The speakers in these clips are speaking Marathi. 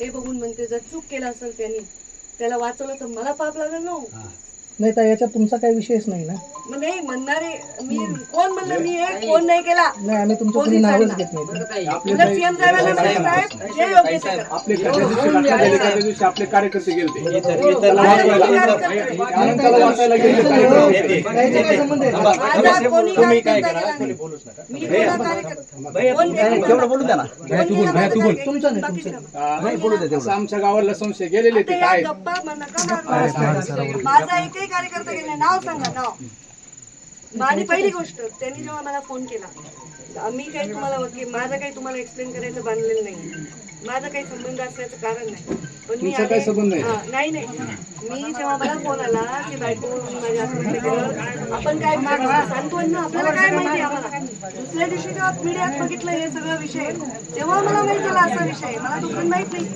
हे बघून म्हणते जर चूक केला असेल त्यांनी त्याला वाचवलं तर मला पाप लागेल ना हो? नाही तर याच्यात तुमचा काही विषयच नाही ना? मग नाही म्हणणारे मी कोण म्हणलं मी हे कोण नाही केला? नाही आम्ही तुमचं कोणी नावच घेत नाही. उलट सीएम साहेबांना म्हणाले, साहेब जे योग्य ते करा. आपले ज्या दिवशी घटना झाली त्या दिवशी आपले कार्यकर्ते गेलते अनंताला वाचायला गेले कार्यकर्ते याचा काय संबंध आहे? माझा कोणी कार्यकर्ता गेला नाही. मी कोणा कार्यकर्ता- कोण केला? बोलू द्या ना. कोण केला? माझा कार्यकर्ता? तुमचं नाही, बाकीचं तुमचं. नाही. असं आमच्या गावाला संशय गेलेले ते काय. माझा एकही कार्यकर्ता गेला. नाव सांगा नाव. आणि पहिली गोष्ट त्यांनी जेव्हा मला फोन केला मी काही तुम्हाला वकील माझं काही तुम्हाला एक्सप्लेन करायचं बांधलेलं नाही माझा काही संबंध असण्याचं कारण नाही. पण मी नाही. नाही मी जेव्हा मला फोन आला की बायको माझ्या आपण काय सांगतो ना आपल्याला काय माहिती आम्हाला? दुसऱ्या दिवशी जेव्हा मीडियात बघितलं हे सगळं विषय तेव्हा मला माहीत झाला असा विषय मला दुकान माहीत नाही.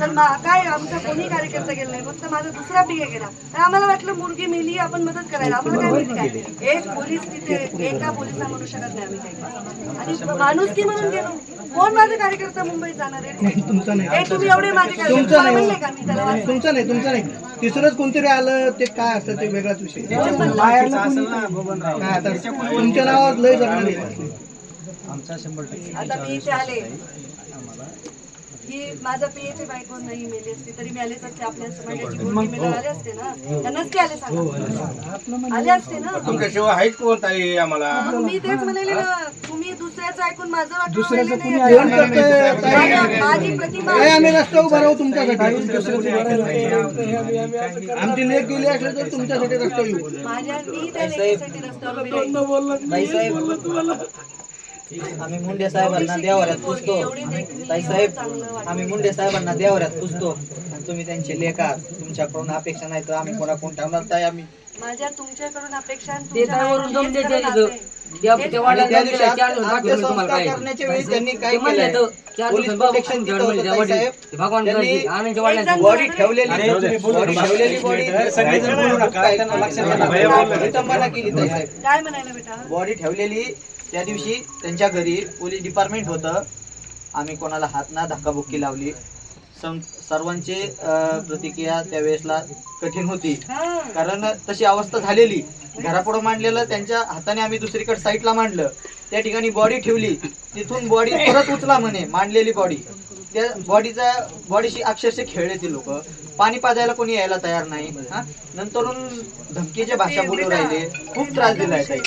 तर मा- काय आमचा कोणी कार्यकर्ता गेला नाही फक्त माझा दुसरा पिये गेला. तर आम्हाला वाटलं मुलगी मेली आपण मदत करायला. आम्हाला काय माहिती काय? एक पोलीस तिथे एका पोलिसा म्हणू शकत नाही आम्ही काही. आणि माणूस की म्हणून गेलो? कोण माझे कार्यकर्ता मुंबईत जाणार आहे? तुमचं नाही. ए, तुम्ही एवढे माझे कार्यकर्ते. नाही. का मी त्याला? तुमचं नाही तुमचं नाही. तिसरंच कोणतरी आलं ते काय असतं ते वेगळाच विषय. हा, आता तुमच्या नावात लय जगणार आहे. आता मी इथे आले. की माझा पीएचे बायको नाही मेली असती तरी मी आलेच असते. आपल्या समाजाची गोष्टी मिळाले आले असते ना. त्यांनाच की आले सांगा. आले. असते ना. तुमच्याशिवाय आहेच कोण ताई आम्हाला? मग मी तेच म्हणाले ना तुम्ही दुसऱ्याचं ऐकून माझं वाटलं दुसऱ्याचं नाही, कुणी नाही, ऐकून करतंय, ताई? माझी- माझी प्रतिमा नाही, आम्ही रस्त्यावर उभा राहू तुमच्यासाठी. आमची लेख गेली असली तर तुमच्यासाठी येऊ माझ्या मी त्या लेकीसाठी रस्त्यावर उभी राहीन. आम्ही मुंडे साहेबांना देवाऱ्यात पुजतो. एवढी देखणी, ताई साहेब. चांगलं वाटलं. आम्ही मुंडे साहेबांना देवाऱ्यात पुजतो. आणि तुम्ही त्यांचे लेखा तुमच्याकडून अपेक्षा नाही तर आम्ही कोणाकडून ठेवणार? ताई आम्ही माझ्या तुमच्याकडून अपेक्षा आणि ते तुमच्या हेच आणि त्या दिवशी. करण्याच्या वेळी त्यांनी काय पोलीस तिथं होतं, त्यांनी बॉडी ठेवलेली नाही. बॉडी ठेवलेली बॉडी. विटंबना केली ताई साहेब. काय म्हणायला बेटा? बॉडी ठेवलेली. त्या दिवशी त्यांच्या घरी पोलीस डिपार्टमेंट होतं. आम्ही कोणाला हात ना धक्काबुक्की लावली. सर्वांची प्रतिक्रिया त्यावेळेसला कठीण होती. कारण तशी अवस्था झालेली. घरापुढं मांडलेलं त्यांच्या हाताने आम्ही दुसरीकडे साईडला मांडलं. त्या ठिकाणी बॉडी ठेवली. तिथून बॉडी परत उचला म्हणे मांडलेली बॉडी त्या बॉडीचा बॉडीशी अक्षरशः खेळले ती लोक. पाणी पाजायला कोणी यायला तयार नाही. हा? नंतरून धमकीच्या भाषा बोलू राहिले. खूप त्रास दिलाय ताई.